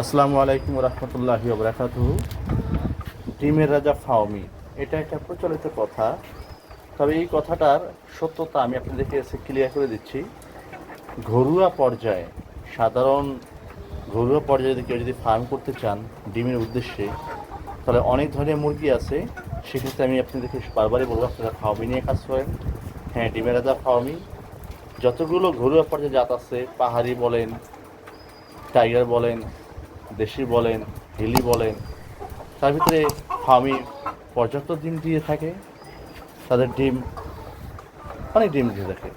আসসালামু আলাইকুম রহমতুল্লাহি ওবরাকাত ডিমের রাজা ফাওমি, এটা একটা প্রচলিত কথা। তবে এই কথাটার সত্যতা আমি আপনাদেরকে এসে ক্লিয়ার করে দিচ্ছি। ঘরোয়া পর্যায়ে, সাধারণ ঘরোয়া পর্যায়ে কেউ যদি ফার্ম করতে চান ডিমের উদ্দেশ্যে, তাহলে অনেক ধরনের মুরগি আছে। সেক্ষেত্রে আমি আপনাদেরকে বারবারই বলব, আপনারা ফাওমি নিয়ে কাজ করেন। হ্যাঁ ডিমের রাজা ফাওমি। যতগুলো ঘরোয়া পর্যায়ে জাত আছে, পাহাড়ি বলেন টাইগার বলেন দেশি বলেন, হিলি বলেন, তার ভিতরে ফার্মি পর্যাপ্ত ডিম দিয়ে থাকে, তাদের ডিম, অনেক ডিম দিয়ে থাকে।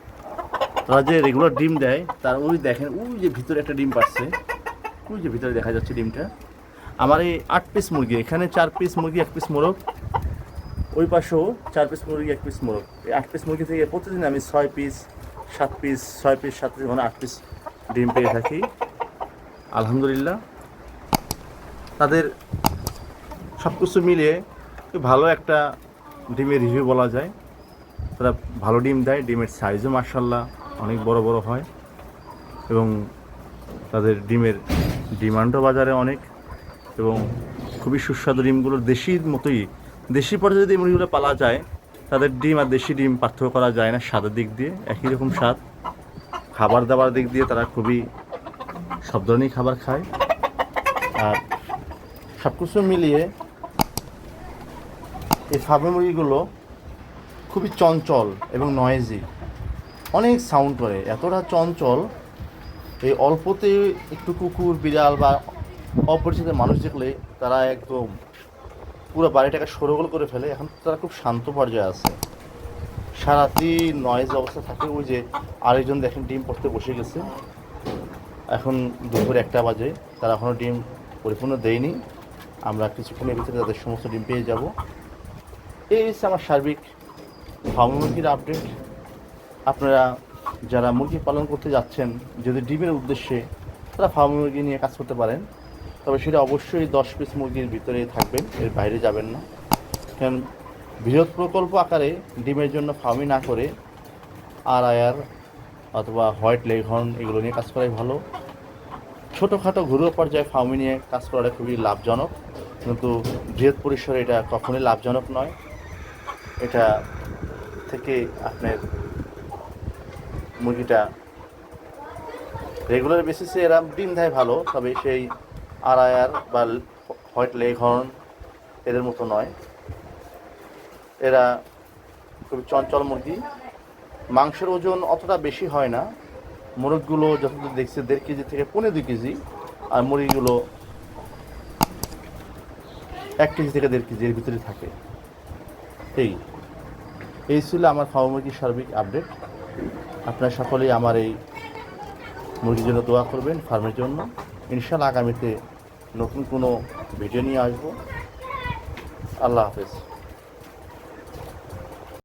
তারা যে রেগুলার ডিম দেয়, তার ওই দেখেন, ওই যে ভিতরে একটা ডিম পাচ্ছে, ওই যে ভিতরে দেখা যাচ্ছে ডিমটা। আমার এই আট পিস মুরগি, এখানে চার পিস মুরগি, এক পিস মোরগ, ওই পাশেও চার পিস মুরগি, এক পিস মোরগ। এই আট পিস মুরগি থেকে প্রতিদিন আমি ছয় পিস সাত পিস ছয় পিস সাত পিস মানে আট পিস ডিম পেয়ে থাকি। আলহামদুলিল্লাহ। তাদের সব কিছু মিলিয়ে ভালো একটা ডিমের রিভিউ বলা যায়। তারা ভালো ডিম দেয়, ডিমের সাইজও মার্শাল্লাহ অনেক বড় বড় হয় এবং তাদের ডিমের ডিমান্ডও বাজারে অনেক এবং খুবই সুস্বাদু ডিমগুলোর দেশির মতোই, দেশি পর্যায়ে যদি মুরগিগুলো পালা যায়, তাদের ডিম আর দেশি ডিম পার্থক্য করা যায় না স্বাদের দিক দিয়ে, একই রকম স্বাদ। খাবার দাবার দিক দিয়ে তারা খুবই সব ধরনের খাবার খায়। আর সব কিছু মিলিয়ে এই ফার্মের মুরগিগুলো খুবই চঞ্চল এবং নয়েজি অনেক সাউন্ড করে, এতটা চঞ্চল, এই অল্পতে একটু কুকুর, বিড়াল বা অপরিচিত মানুষ দেখলে তারা একদম পুরো বাড়িটাকে সরগোল করে ফেলে। এখন তারা খুব শান্ত পর্যায়ে আছে। সারাদিন নয়েজ অবস্থা থাকে ওই যে আরেকজন দেখেন ডিম পড়তে বসে গেছে। এখন দুপুর একটা বাজে, তারা এখনও ডিম পরিপূর্ণ দেয়নি। আমরা কিছুক্ষণের ভিতরে তাদের সমস্ত ডিম পেয়ে যাব। এই হচ্ছে আমার সার্বিক মুরগির আপডেট আপনারা যারা মুরগি পালন করতে যাচ্ছেন, যদি ডিমের উদ্দেশ্যে তারা ফার্ম মুরগি নিয়ে কাজ করতে পারেন, তবে সেটা অবশ্যই দশ পিস মুরগির ভিতরে থাকবেন, এর বাইরে যাবেন না। কারণ বৃহৎ প্রকল্প আকারে ডিমের জন্য ফার্মিং না করে আর আয়ার অথবা হোয়াইট লেঘন এগুলো নিয়ে কাজ করাই ভালো। ছোটোখাটো ঘরোয়া পর্যায়ে ফার্মি নিয়ে কাজ করাটা খুবই লাভজনক। কিন্তু বৃহৎ পরিসরে এটা কখনোই লাভজনক নয়। এটা থেকে আপনার মুরগিটা রেগুলার বেসিসে এরা ডিম দেয় ভালো, তবে সেই আর বা হোয়াইট লেগ হর্ন এদের মতো নয়। এরা খুবই চঞ্চল মুরগি। মাংসের ওজন অতটা বেশি হয় না। মোরগগুলো যতদূর দেখছে, দেড় কেজি থেকে পনেরো দুই কেজি, আর মুরগিগুলো এক কেজি থেকে দেড় কেজি এর ভিতরে থাকে। এই এই ছিল আমার ফার্ম মুরগির সার্বিক আপডেট। আপনারা সকলেই আমার এই মুরগির জন্য দোয়া করবেন ফার্মের জন্য। ইনশাল্লাহ আগামীতে নতুন কোনো ভিডিও নিয়ে আসব। আল্লাহ হাফেজ।